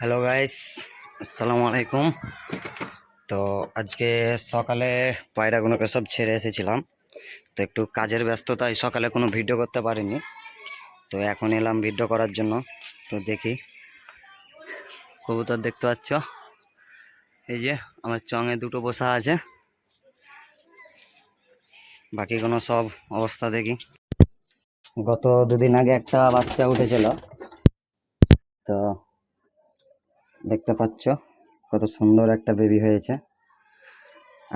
Hello guys আসসালামু আলাইকুম তো আজকে সকালে পায়রাগুলোকে সব ছেড়ে এসেছিলাম। তো একটু কাজের ব্যস্ততায় সকালে কোনো ভিডিও করতে পারিনি। তো এখন এলাম ভিডিও করার জন্য। তো দেখি। কবুতর দেখতে পাচ্ছ। এই যে আমার চঙে দুটো বসা আছে। বাকি কোনো সব অবস্থা দেখি। গত দুদিন আগে একটা বাচ্চা উঠেছিল। তো দেখতে পাচ্ছ? কত সুন্দর একটা বেবি হয়েছে।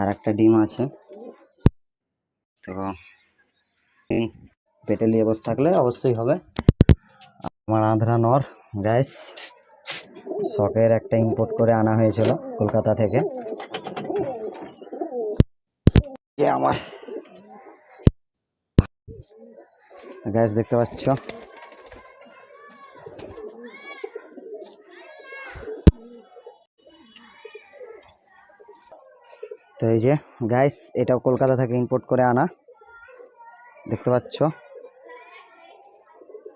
আর একটা ডিম আছে। তো পেটে নিয়ে বসে থাকলে অবশ্যই হবে। আমার আন্ধ্রা নর গ্যাস শখের একটা ইম্পোর্ট করে আনা হয়েছিল কলকাতা থেকে। যে আমার গ্যাস দেখতে পাচ্ছ? তো এই যে গাইস এটাও কলকাতা থেকে ইম্পোর্ট করে আনা। দেখতে পাচ্ছ?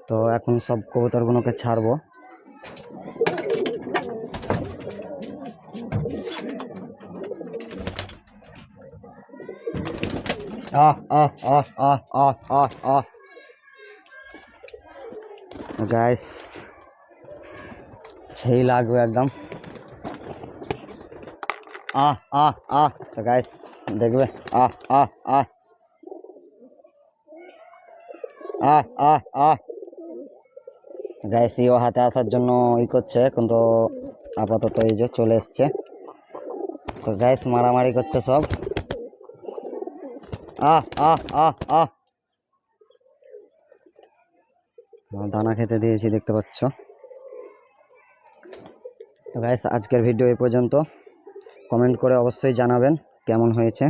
তো এখন সব কবুতরগুলোকে ছাড়বো। গাইস সেই লাগবে একদম। আহ আহ আহ। তো গাইস দেখবে, আহ আহ আহ। আহ আহ আহ। গাইস ইও হাতে আসার জন্য ই করছে, কিন্তু আপাতত এই যে চলে এসছে। তো গাইস মারামারি করছে সব। আহ আহ আহ আহ। দানা খেতে দিয়েছি, দেখতে পাচ্ছ। তো গাইস আজকের ভিডিও এই পর্যন্ত। কমেন্ট করে অবশ্যই জানাবেন কেমন হয়েছে।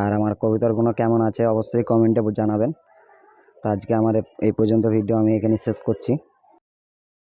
আর আমার কবিতারগুলো কেমন আছে অবশ্যই কমেন্টে জানাবেন। তো আজকে আমার এই পর্যন্ত ভিডিও আমি এখানে শেষ করছি।